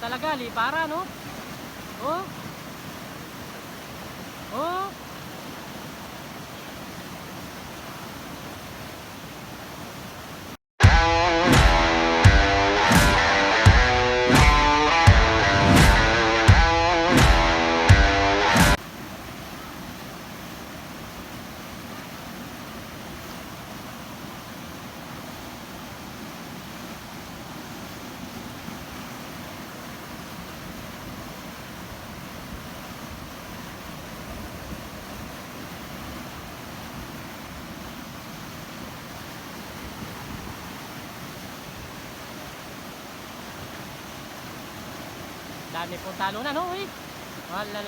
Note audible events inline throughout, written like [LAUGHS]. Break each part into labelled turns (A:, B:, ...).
A: Talaga, lipara, no? Oh. Oh. Dami pong talo na, no? Uy. Mga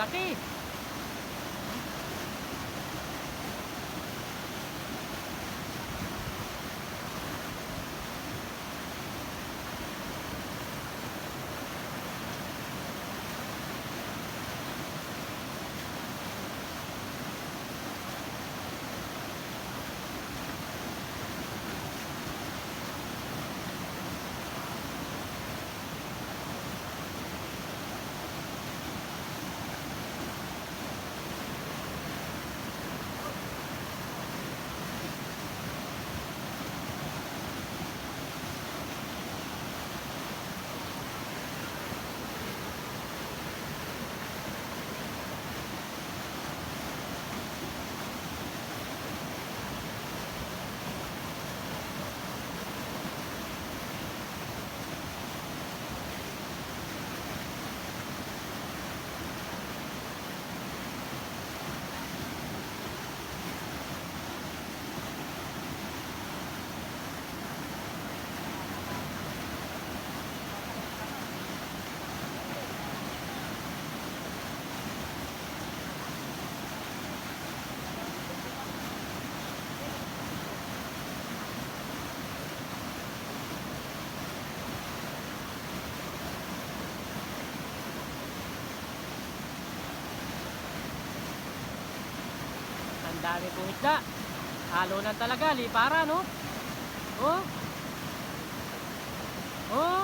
A: dami pong isda. Halo na talaga, lipara, no? Oh. Oh.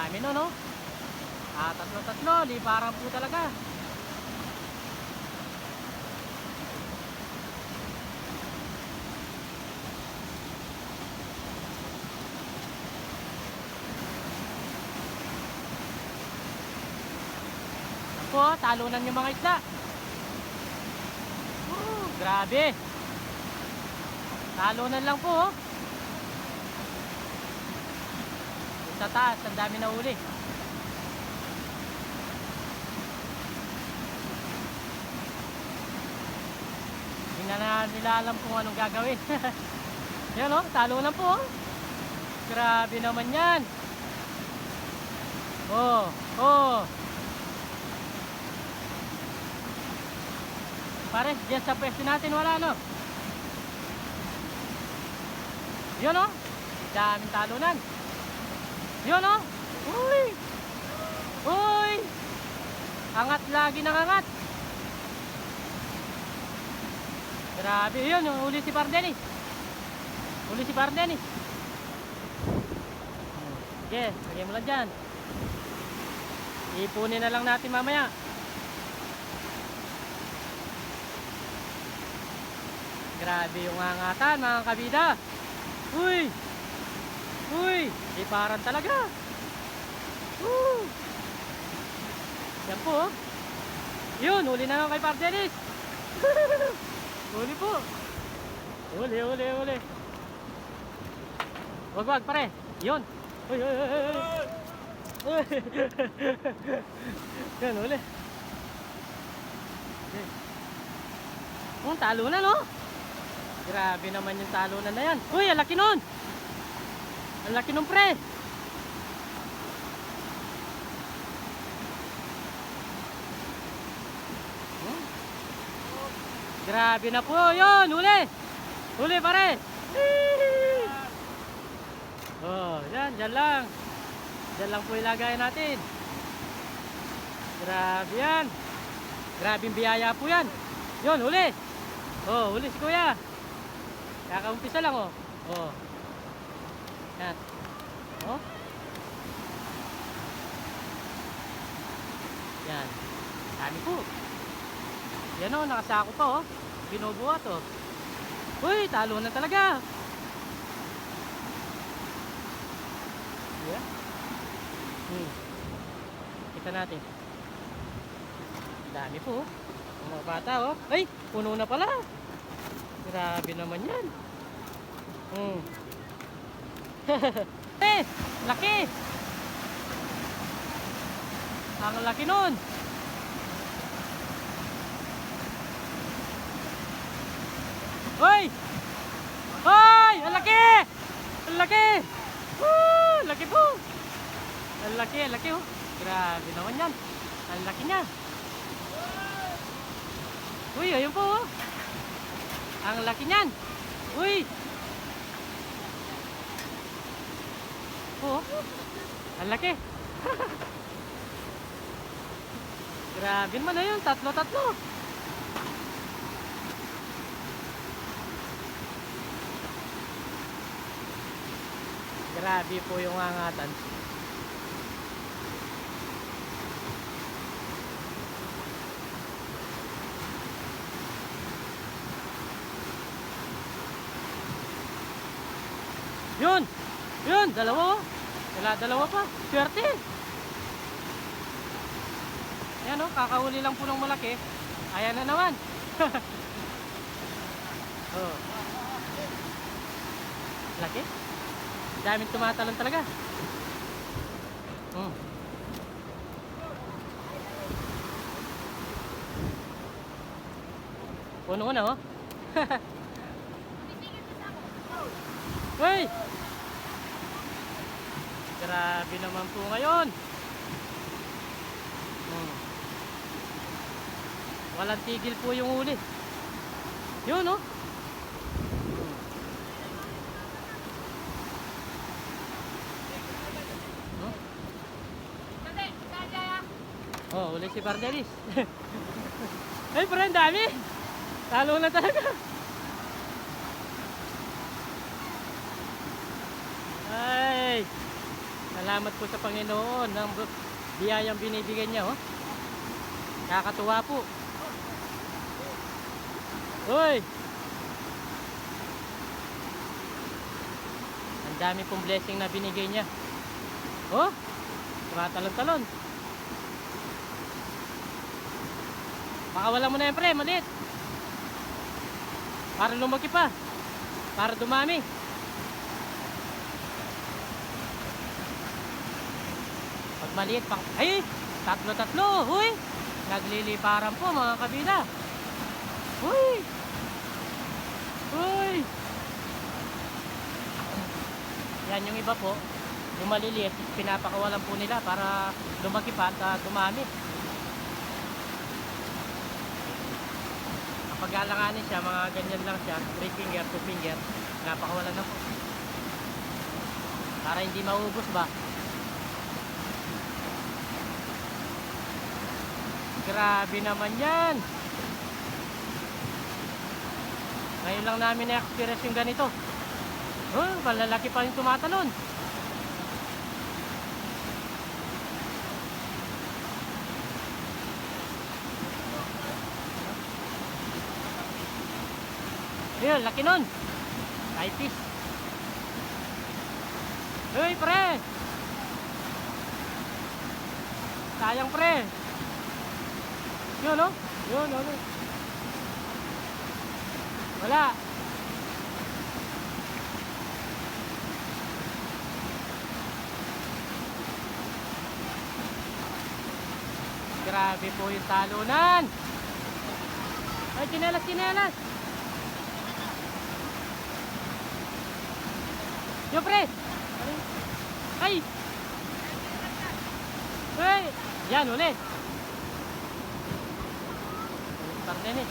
A: Dami no, no? Ah, tatlo-tatlo, liparan po talaga. Ako, talunan yung mga isda. Woo, grabe. Talunan lang po, oh. Sa taas, ang dami na uli. Hindi na, nila alam kung anong gagawin. [LAUGHS] Yan oh, talo na po oh. Grabe naman yan. Oh, oh. Pare, diyan sa pwesto natin wala no. Yun oh. Daming talunan. Yun oh. Uy. Uy. Angat lagi ng angat. Grabe yun, uli si Pardeni. Uli si Pardeni. Sige, lagyan mo lang dyan. Ipunin na lang natin mamaya. Grabe yung angatan mga kabida. Uy! Uy, di parang talaga. Woo! Yan po. oh. Yun, huli na naman kay Pap Dennis. [LAUGHS] huli po. Huli, huli, huli. Wag, wag, pare. Yun. Uy, uy, uy, uy, uy. [LAUGHS] Yan, huli. Okay. Oh, talo na, no? Grabe naman yung talunan na yan. Uy, ang laki nun! Ang laki nun, pre! Hmm? Grabe na po yun! Huli! Huli, pare! Oh, yan, dyan lang. Dyan lang po ilagay natin. Grabe yan. Grabing biyaya po yan. Yun, huli. Oh, huli si kuya. Kakaumpisa lang oh. Oh. Yan. Oh. Yan. Dami po. Yan oh, nakasako pa oh. Binubuhat oh. Uy, talo na talaga. Yeah. Hmm. Kita natin. Dami po. Ang Mga bata oh. Ay, puno na pala. Grabe naman yan. Hmm. [LAUGHS] eh, laki. Ang laki nun. Hoy! Hoy! Ang laki! Ang laki! Woo! Laki po! Ang laki, ang laki oh. Grabe naman yan. Ang laki niya. Uy, ayun po oh. Ang laki niyan. Uy! Oh, ang laki. Grabe naman na yun. Tatlo-tatlo. Grabe po yung angatan. Yun! Yun! Dalawa oh! Wala dalawa pa. Swerte! Ayan oh, kakahuli lang po ng malaki. Ayan na naman. [LAUGHS] oh. Laki? Daming tumatalon talaga. Hmm. Puno na oh. [LAUGHS] Hoy! Grabe naman po ngayon. Hmm. Walang tigil po yung huli. Yun oh. Hmm. Oh, uli si Bardelis. [LAUGHS] Ay, pero ang dami. Talo na talaga. Ay, salamat po sa Panginoon ng biyayang binibigay niya, oh. Nakakatuwa po. Uy! Ang dami pong blessing na binigay niya. Oh! Tumatalon-talon. Baka wala mo na yan, pre. Maliit. Para lumaki pa. Para dumami. Maliit pang... Ay! Tatlo-tatlo! Huy! Nagliliparan po mga kabila. Huy! Huy! Yan yung iba po. Yung maliliit, pinapakawalan po nila para lumaki pa at ah, dumami. Kapag alanganin siya, mga ganyan lang siya, 3 finger, 2 finger, pinapakawalan na po. Para hindi maubos ba? Grabe naman yan. Ngayon lang namin na-experience yung ganito. Oh, malalaki pa yung tumatalon. Ayun, laki nun. Five piece. Uy, pre! Sayang, pre! Yun, no? Yun, ano? Wala. Grabe po yung talunan. Ay, chinelas, chinelas. Yo, pre. Ay. Ay. Yan, ulit. Parden eh.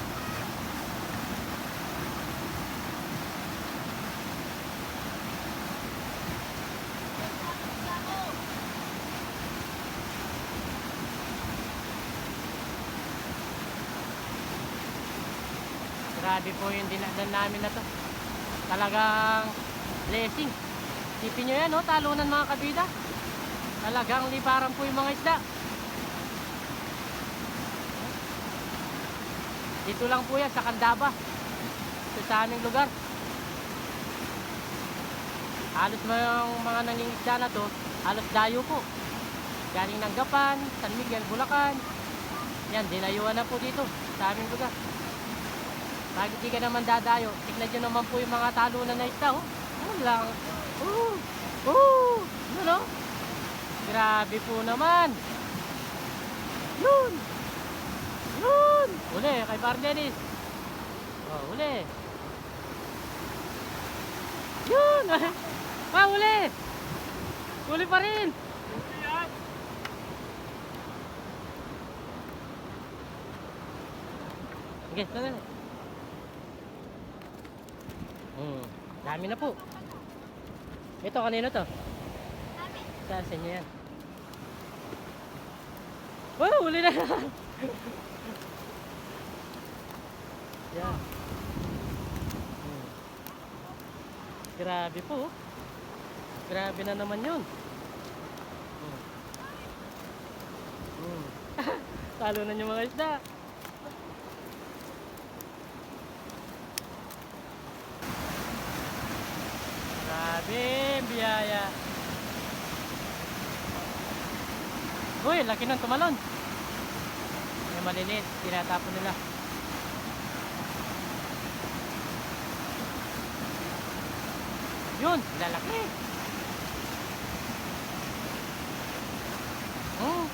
A: Grabe po yung dinadaan namin na to. Talagang blessing. Sipin nyo yan, no? talunan mga kabida. Talagang liparan po yung mga isda. Dito lang po yan, sa Candaba. Sa aming lugar. Halos mga, mga nangingisda na to, halos dayo po. Galing ng Gapan, San Miguel, Bulacan. Yan, dinayuan na po dito sa aming lugar. Bakit di ka naman dadayo? Tignan nyo naman po yung mga talunan na isda, oh. Ano lang. Oh, oh, yun, oh. Grabe po naman. Yun. Yun. Uli, kay Bar Dennis. Oh, uli. Yun. [LAUGHS] ah, uli. Uli pa rin. Okay, tara na. Hmm, dami na po. Ito, kanino to? Sa sa inyo yan. Wow, uli na! [LAUGHS] yan. Hmm. Grabe po. oh. Grabe na naman yun. Hmm. Hmm. [LAUGHS] Talo na yung mga isda. Grabe, biyaya. Uy, laki ng tumalon. May maliliit, tinatapon nila. Yun, lalaki. Oh.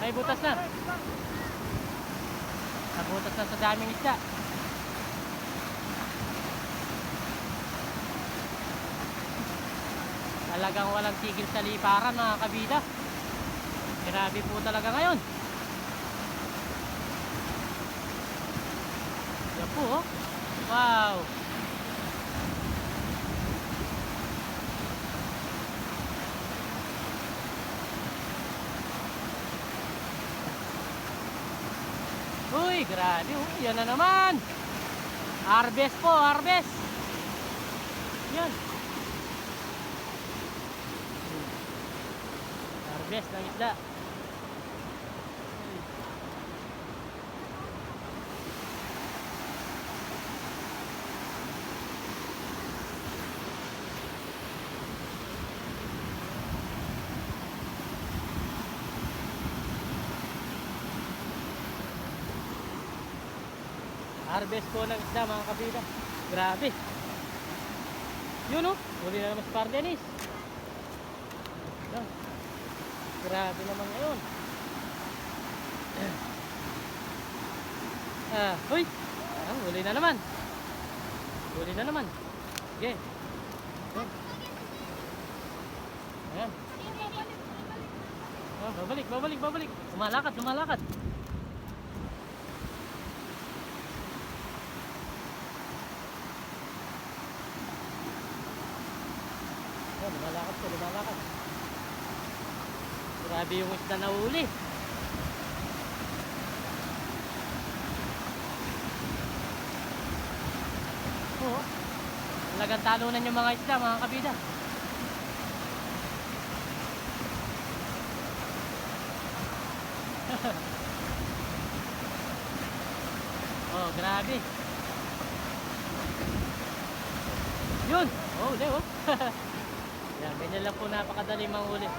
A: May butas na. Nabutas na sa daming isda. Talagang walang tigil sa liparan mga kabida. Grabe po talaga ngayon. Yan po oh. Wow. Uy, grabe. Oh. Yan na naman. Harvest po, harvest. Yan. Harvest ng isda. Harvest po ng isda mga kabida. Grabe. Yun oh. Huli na naman si Par Dennis. Yan. Grabe naman ngayon. [CLEARS THROAT] Ah, huy. Ah, huli na naman. Huli na naman. Sige. Yan. Ayan. Ah, babalik, babalik, babalik. Lumalakad, lumalakad. Grabe yung isda na uli. Oh, talagang talunan yung mga isda mga kabida. [LAUGHS] oh, grabe. Yun! Oh, leo. Oh. [LAUGHS] Yan, ganyan lang po napakadali manghuli.